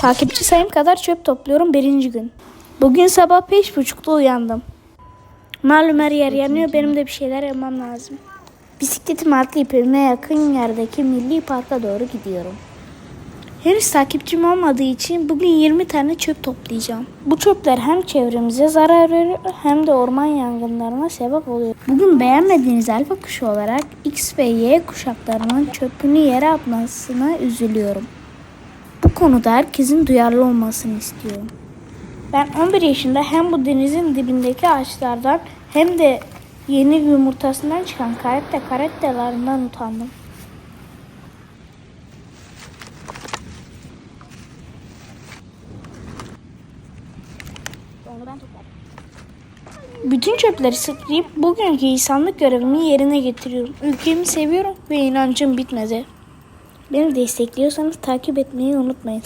Takipçi sayım kadar çöp topluyorum birinci gün. Bugün sabah beş buçukta uyandım. Malum her yer yanıyor benim de bir şeyler yapmam lazım. Bisikletimi atlayıp evime yakın yerdeki milli parka doğru gidiyorum. Henüz takipçim olmadığı için bugün 20 tane çöp toplayacağım. Bu çöpler hem çevremize zarar veriyor hem de orman yangınlarına sebep oluyor. Bugün beğenmediğiniz alfa kuşu olarak X ve Y kuşaklarının çöpünü yere atmasına üzülüyorum. Konuda herkesin duyarlı olmasını istiyorum. Ben 11 yaşında hem bu denizin dibindeki ağaçlardan hem de yeni yumurtasından çıkan karette karettelerinden utandım. Bütün çöpleri sıklayıp bugünkü insanlık görevimi yerine getiriyorum. Ülkemi seviyorum ve inancım bitmedi. Beni destekliyorsanız takip etmeyi unutmayın.